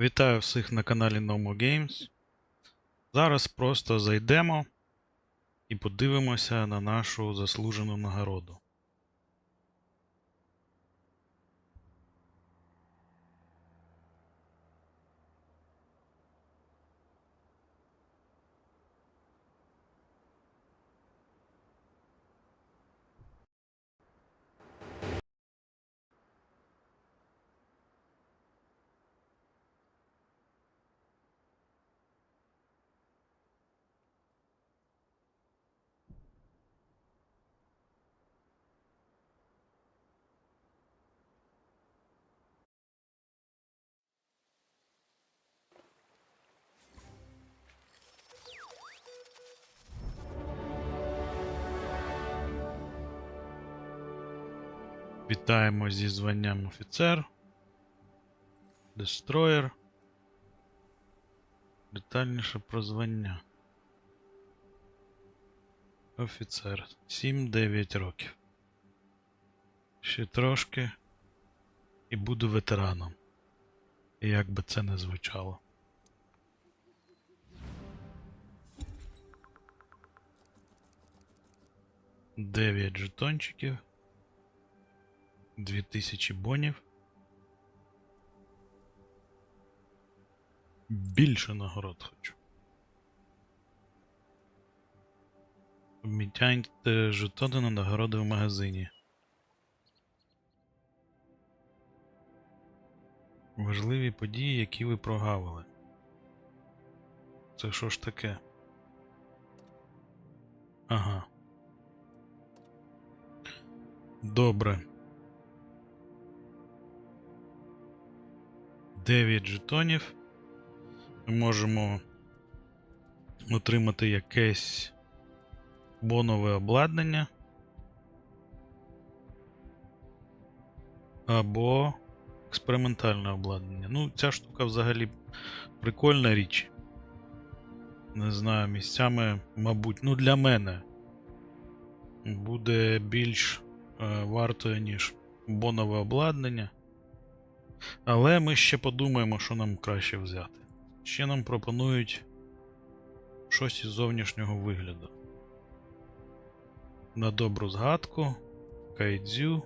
Вітаю всіх на каналі Nomo Games. Зараз просто зайдемо і подивимося на нашу заслужену нагороду. Вітаємо зі званням офіцер. Дестроєр. Детальніше про звання. Офіцер. 7-9 років. Ще трошки. І буду ветераном. Як би це не звучало. Дев'ять жетончиків. 2000 бонів. Більше нагород хочу. Обмітяйте жетони на нагороди в магазині. Важливі події, які ви прогавили. Це що ж таке? Ага. Добре. 9 жетонів. Ми можемо отримати якесь бонове обладнання. Або експериментальне обладнання. Ну, ця штука взагалі прикольна річ. Не знаю, місцями, мабуть, ну для мене буде більш е, вартою, ніж бонове обладнання. Але ми ще подумаємо, що нам краще взяти. Ще нам пропонують щось із зовнішнього вигляду. На добру згадку, Кайдзю,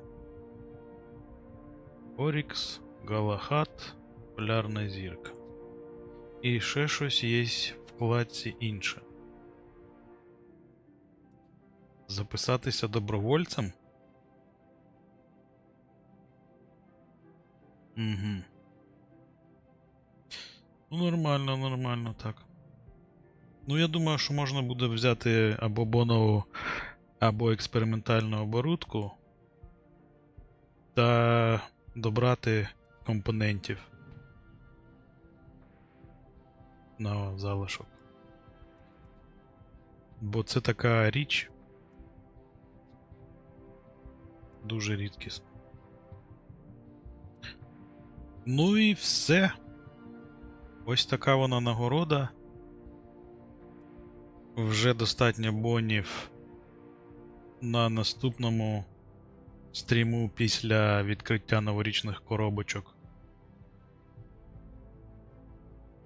Орікс, Галахат, Полярна зірка. І ще щось є в вкладці інше. Записатися добровольцем? Угу. Ну, нормально, нормально, так. Ну, я думаю, що можна буде взяти або бонову, або експериментальну оборудку та добрати компонентів на залишок. Бо це така річ. Дуже рідкісна. Ну і все. Ось така вона нагорода. Вже достатньо бонів на наступному стріму після відкриття новорічних коробочок.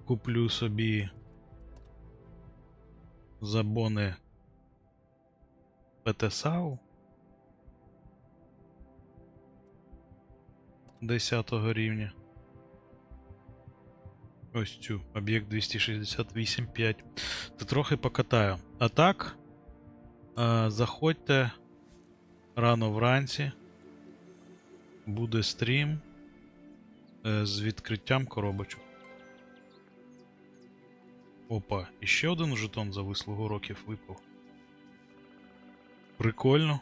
Куплю собі за бони ПТСАУ 10 рівня. Ось цю об'єкт 268.5. Та трохи покатаю. А так, е, заходьте рано вранці. Буде стрім е, з відкриттям коробочок. Опа, і ще один жетон за вислугу років випав. Прикольно.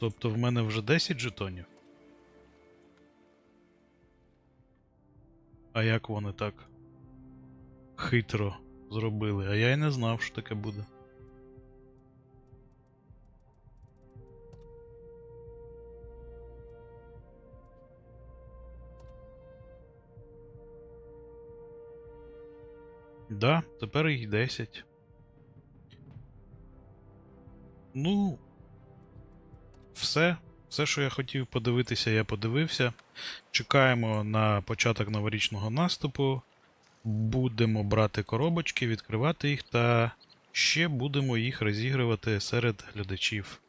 Тобто в мене вже 10 жетонів. А як вони так хитро зробили? А я й не знав, що таке буде. Да, тепер їх 10. Ну, все. Все, що я хотів подивитися, я подивився. Чекаємо на початок новорічного наступу. Будемо брати коробочки, відкривати їх та ще будемо їх розігрувати серед глядачів.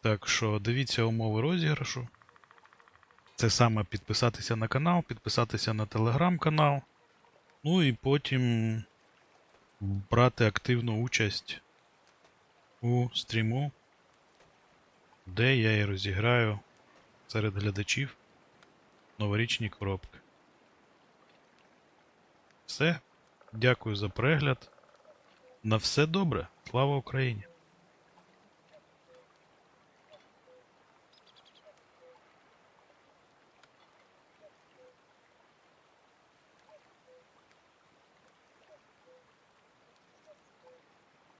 Так що дивіться умови розіграшу. Це саме підписатися на канал, підписатися на телеграм-канал. Ну і потім брати активну участь у стріму, де я і розіграю серед глядачів новорічні коробки. Все. Дякую за перегляд. На все добре. Слава Україні!